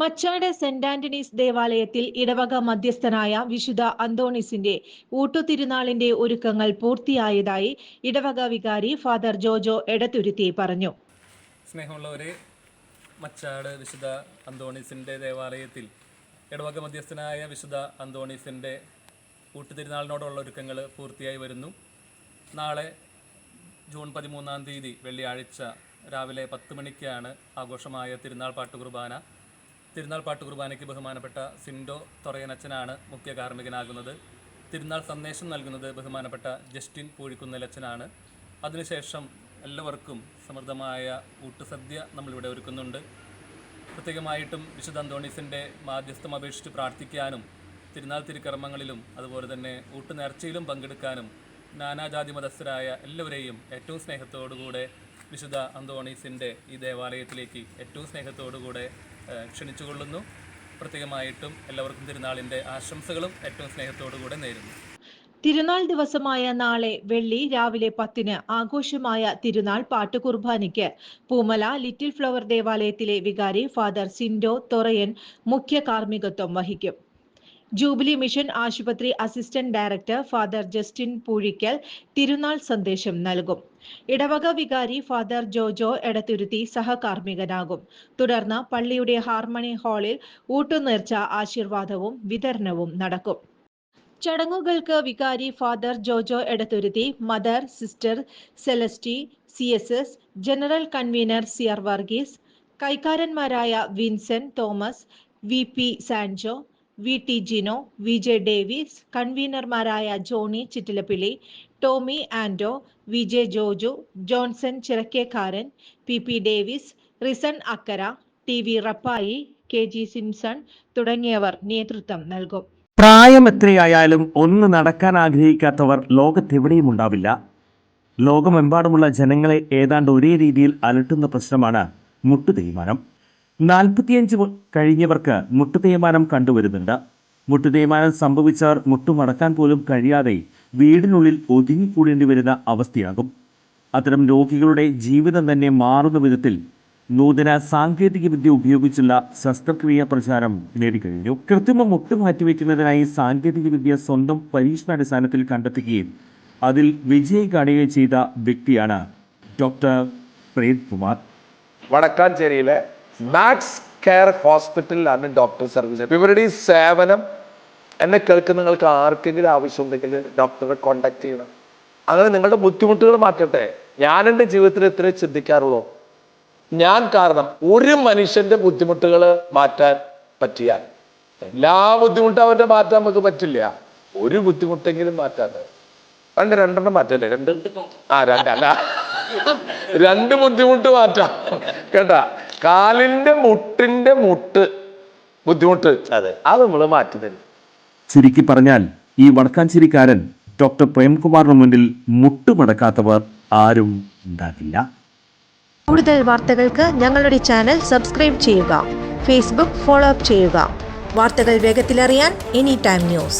Machad saint Antony's ദേവാലയത്തിൽ ഇടവക മധ്യസ്ഥനായ വിശുദ്ധ അന്തോണിസിന്റെ ഊട്ടുതിരുനാളിന്റെ ഒരുക്കങ്ങൾ പൂർത്തിയായതായി ഇടവക വികാരി ഫാദർ ജോജോ എടത്തുരുത്തി പറഞ്ഞു. സ്നേഹമുള്ളവരെ മച്ചാട് വിശുദ്ധ അന്തോണിസിന്റെ ദേവാലയത്തിൽ ഇടവക മധ്യസ്ഥനായ വിശുദ്ധ അന്തോണിസിന്റെ ഊട്ടുതിരുനാളിനോടുള്ള ഒരുക്കങ്ങൾ പൂർത്തിയായി വരുന്നു. നാളെ ജൂൺ പതിമൂന്നാം തീയതി വെള്ളിയാഴ്ച രാവിലെ പത്ത് മണിക്കാണ് ആഘോഷമായ തിരുനാൾ പാട്ടുകുർബാന. തിരുനാൾ പാട്ട് കുർബാനയ്ക്ക് ബഹുമാനപ്പെട്ട സിൻഡോ തൊറയനച്ചനാണ് മുഖ്യ കാർമ്മികനാകുന്നത്. തിരുനാൾ സന്ദേശം നൽകുന്നത് ബഹുമാനപ്പെട്ട ജസ്റ്റിൻ പൂഴിക്കുന്നലച്ചനാണ് അതിനുശേഷം എല്ലാവർക്കും സമൃദ്ധമായ ഊട്ടുസദ്യ നമ്മളിവിടെ ഒരുക്കുന്നുണ്ട്. പ്രത്യേകമായിട്ടും വിശുദ്ധ അന്തോണീസിന്റെ മാധ്യസ്ഥം അപേക്ഷിച്ച് പ്രാർത്ഥിക്കാനും തിരുനാൾ തിരുക്കർമ്മങ്ങളിലും അതുപോലെ തന്നെ ഊട്ടുനേർച്ചയിലും പങ്കെടുക്കാനും നാനാജാതി മതസ്ഥരായ എല്ലാവരെയും ഏറ്റവും സ്നേഹത്തോടുകൂടെ വിശുദ്ധ അന്തോണീസിന്റെ ഈ ദേവാലയത്തിലേക്ക് ഏറ്റവും സ്നേഹത്തോടുകൂടെ ക്ഷണിച്ചുകൊള്ളുന്നു. പ്രത്യേകമായിട്ടും എല്ലാവർക്കും തിരുനാളിന്റെ ആശംസകളും ഏറ്റവും സ്നേഹത്തോടു കൂടെ നേരുന്നു. തിരുനാൾ ദിവസമായ നാളെ വെള്ളി രാവിലെ പത്തിന് ആഘോഷമായ തിരുനാൾ പാട്ടുകുർബാനയ്ക്ക് പൂമല ലിറ്റിൽ ഫ്ലവർ ദേവാലയത്തിലെ വികാരി ഫാദർ സിൻഡോ തൊറയൻ മുഖ്യ കാർമ്മികത്വം വഹിക്കും. ജൂബിലി മിഷൻ ആശുപത്രി assistant director father Justin Poozhikkal തിരുനാൾ സന്ദേശം നൽകും. ഇടവക വികാരി ഫാദർ ജോജോ എടത്തുരുത്തി സഹകാർമ്മികനാകും. തുടർന്ന് പള്ളിയുടെ ഹാർമണി ഹാളിൽ ഊട്ടുനേർച്ച ആശീർവാദവും വിതരണവും നടക്കും. ചടങ്ങുകൾക്ക് വികാരി father Jojo Edathuruthy mother sister Celesty C S S general convener C R Varghese കൈക്കാരന്മാരായ Vincent Thomas V P Sanjo V T Jino V J Davis കൺവീനർമാരായ Johny Chittilappilly Tomy Ando V J Joju Johnson Chirakkekaran P P Davis Rison Akkara T V Rappai K G Simson തുടങ്ങിയവർ നേതൃത്വം നൽകും. പ്രായം എത്രയായാലും ഒന്ന് നടക്കാൻ ആഗ്രഹിക്കാത്തവർ ലോകത്തെവിടെയും ഉണ്ടാവില്ല. ലോകമെമ്പാടുമുള്ള ജനങ്ങളെ ഏതാണ്ട് ഒരേ രീതിയിൽ അലട്ടുന്ന പ്രശ്നമാണ് മുട്ടുതേയ്മാനം നാൽപ്പത്തിയഞ്ച് കഴിഞ്ഞവർക്ക് മുട്ടുതേയ്മാനം കണ്ടുവരുന്നുണ്ട്. മുട്ടുതേയ്മാനം സംഭവിച്ചവർ മുട്ടുമടക്കാൻ പോലും കഴിയാതെ വീടിനുള്ളിൽ ഒതുങ്ങിക്കൂടേണ്ടി വരുന്ന അവസ്ഥയാകും. അത്തരം രോഗികളുടെ ജീവിതം തന്നെ മാറുന്ന വിധത്തിൽ നൂതന സാങ്കേതിക വിദ്യ ഉപയോഗിച്ചുള്ള ശസ്ത്രക്രിയ പ്രചാരം നേടിക്കഴിഞ്ഞു. കൃത്രിമ മുട്ട് മാറ്റിവെക്കുന്നതിനായി സാങ്കേതിക വിദ്യ സ്വന്തം പരീക്ഷണാടിസ്ഥാനത്തിൽ കണ്ടെത്തുകയും അതിൽ വിജയം കാണുകയും ചെയ്ത വ്യക്തിയാണ് ഡോക്ടർ പ്രേത് കുമാർ വടക്കാഞ്ചേരിയിലെ മാക്സ് കെയർ ഹോസ്പിറ്റലിലാണ് ഡോക്ടർ സർവീസ് ഇവരുടെ ഈ സേവനം എന്നെ കേൾക്കുന്ന നിങ്ങൾക്ക് ആർക്കെങ്കിലും ആവശ്യമുണ്ടെങ്കിൽ ഡോക്ടറെ കോണ്ടാക്ട് ചെയ്യണം. അങ്ങനെ നിങ്ങളുടെ ബുദ്ധിമുട്ടുകൾ മാറ്റട്ടെ. ഞാൻ എന്റെ ജീവിതത്തിൽ ഇത്രേ ചിന്തിക്കാറുള്ളൂ. ഞാൻ കാരണം ഒരു മനുഷ്യന്റെ ബുദ്ധിമുട്ടുകൾ മാറ്റാൻ പറ്റിയാൽ എല്ലാ ബുദ്ധിമുട്ടും അവന്റെ മാറ്റാൻ നമുക്ക് പറ്റില്ല. ഒരു ബുദ്ധിമുട്ടെങ്കിലും മാറ്റാതെ രണ്ട് രണ്ടെണ്ണം മാറ്റല്ലേ? രണ്ട് ആ രണ്ടല്ല രണ്ട് ബുദ്ധിമുട്ട് മാറ്റാം. കേട്ടാ? കാലിന്റെ മുട്ടിന്റെ മുട്ട് ബുദ്ധിമുട്ട്. അതെ. അത് നമ്മൾ മാറ്റി തരും. ചുരുക്കി പറഞ്ഞാൽ ഈ വടക്കാഞ്ചേരിക്കാരൻ ഡോക്ടർ പ്രേംകുമാറിന് മുന്നിൽ മുട്ടുമടക്കാത്തവർ ആരും ഉണ്ടാകില്ല. കൂടുതൽ വാർത്തകൾക്ക് ഞങ്ങളുടെ ചാനൽ സബ്സ്ക്രൈബ് ചെയ്യുക. ഫേസ്ബുക്ക് ഫോളോ അപ്പ് ചെയ്യുക. വാർത്തകൾ വേഗത്തിലറിയാൻ എനി ടൈം ന്യൂസ്.